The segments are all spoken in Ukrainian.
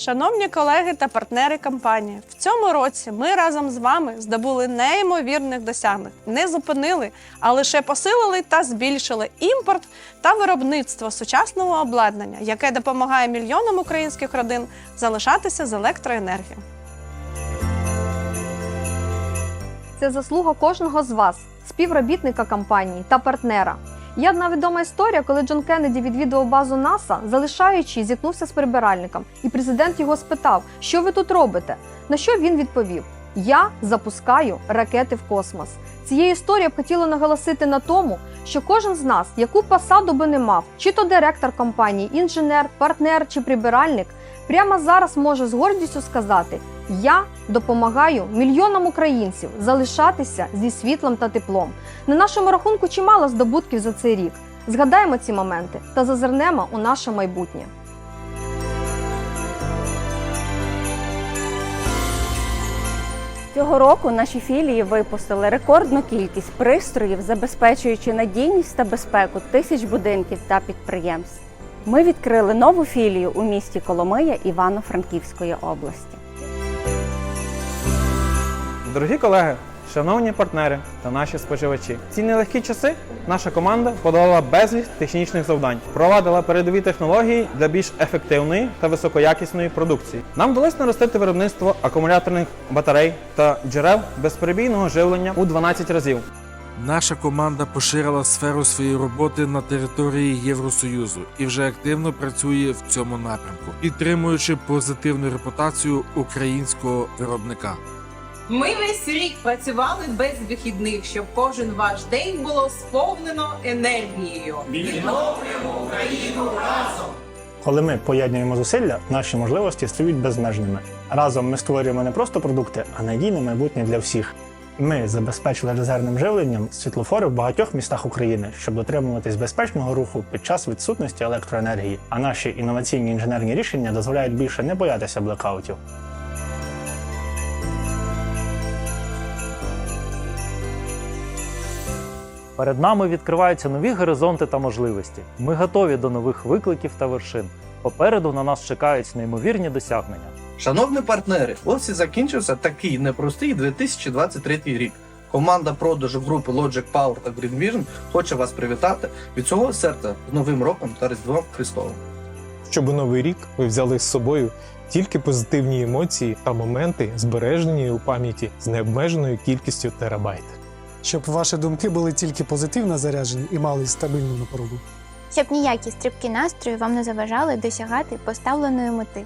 Шановні колеги та партнери компанії, в цьому році ми разом з вами здобули неймовірних досягнень, не зупинили, а лише посилили та збільшили імпорт та виробництво сучасного обладнання, яке допомагає мільйонам українських родин залишатися з електроенергією. Це заслуга кожного з вас, співробітника компанії та партнера. Є одна відома історія, коли Джон Кеннеді відвідував базу НАСА, залишаючи, зіткнувся з прибиральником, і президент його спитав, що ви тут робите? На що він відповів: Я запускаю ракети в космос. Цією історією б хотіла наголосити на тому, що кожен з нас, яку посаду би не мав, чи то директор компанії, інженер, партнер чи прибиральник, прямо зараз може з гордістю сказати: Я допомагаю мільйонам українців залишатися зі світлом та теплом. На нашому рахунку чимало здобутків за цей рік. Згадаємо ці моменти та зазирнемо у наше майбутнє. Цього року наші філії випустили рекордну кількість пристроїв, забезпечуючи надійність та безпеку тисяч будинків та підприємств. Ми відкрили нову філію у місті Коломия Івано-Франківської області. Дорогі колеги, шановні партнери та наші споживачі, ці нелегкі часи наша команда подолала безліч технічних завдань, впровадила передові технології для більш ефективної та високоякісної продукції. Нам вдалося наростити виробництво акумуляторних батарей та джерел безперебійного живлення у 12 разів. Наша команда поширила сферу своєї роботи на території Євросоюзу і вже активно працює в цьому напрямку, підтримуючи позитивну репутацію українського виробника. Ми весь рік працювали без вихідних, щоб кожен ваш день було сповнено енергією. Відновлюємо Україну разом. Коли ми поєднуємо зусилля, наші можливості стають безмежними. Разом ми створюємо не просто продукти, а надійне майбутнє для всіх. Ми забезпечили резервним живленням світлофори в багатьох містах України, щоб дотримуватись безпечного руху під час відсутності електроенергії. А наші інноваційні інженерні рішення дозволяють більше не боятися блекаутів. Перед нами відкриваються нові горизонти та можливості. Ми готові до нових викликів та вершин. Попереду на нас чекають неймовірні досягнення. Шановні партнери, ось і закінчився такий непростий 2023 рік. Команда продажу групи Logic Power та Green Vision хоче вас привітати від цього серця з Новим роком та Різдвом Христовим. щоб у новий рік ви взяли з собою тільки позитивні емоції та моменти, збережені у пам'яті з необмеженою кількістю терабайт. Щоб ваші думки були тільки позитивно заряджені і мали стабільну напругу. щоб ніякі стрибки настрою вам не заважали досягати поставленої мети.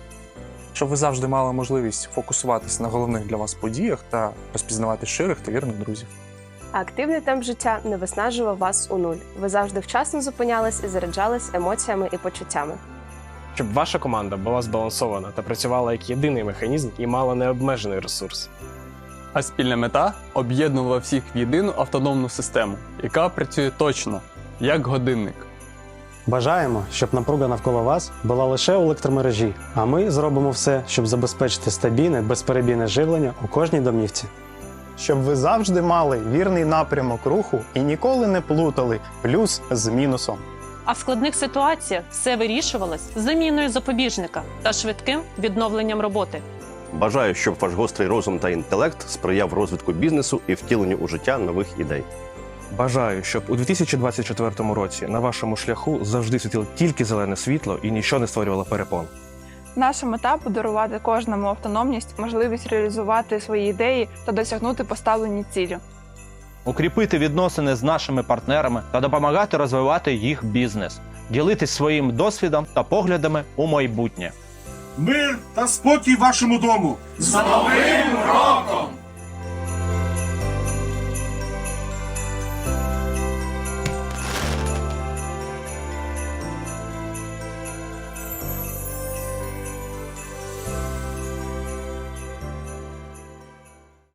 щоб ви завжди мали можливість фокусуватися на головних для вас подіях та розпізнавати щирих та вірних друзів. А активний темп життя не виснажував вас у нуль. Ви завжди вчасно зупинялись і заряджались емоціями і почуттями. Щоб ваша команда була збалансована та працювала як єдиний механізм і мала необмежений ресурс. А спільна мета об'єднувала всіх в єдину автономну систему, яка працює точно, як годинник. Бажаємо, щоб напруга навколо вас була лише у електромережі, а ми зробимо все, щоб забезпечити стабільне, безперебійне живлення у кожній домівці. Щоб ви завжди мали вірний напрямок руху і ніколи не плутали плюс з мінусом. А в складних ситуаціях все вирішувалось заміною запобіжника та швидким відновленням роботи. Бажаю, щоб ваш гострий розум та інтелект сприяв розвитку бізнесу і втіленню у життя нових ідей. Бажаю, щоб у 2024 році на вашому шляху завжди світило тільки зелене світло і нічого не створювало перепон. Наша мета подарувати кожному автономність, можливість реалізувати свої ідеї та досягнути поставлені цілі. укріпити відносини з нашими партнерами та допомагати розвивати їх бізнес, ділитись своїм досвідом та поглядами у майбутнє. Мир та спокій вашому дому! З Новим роком!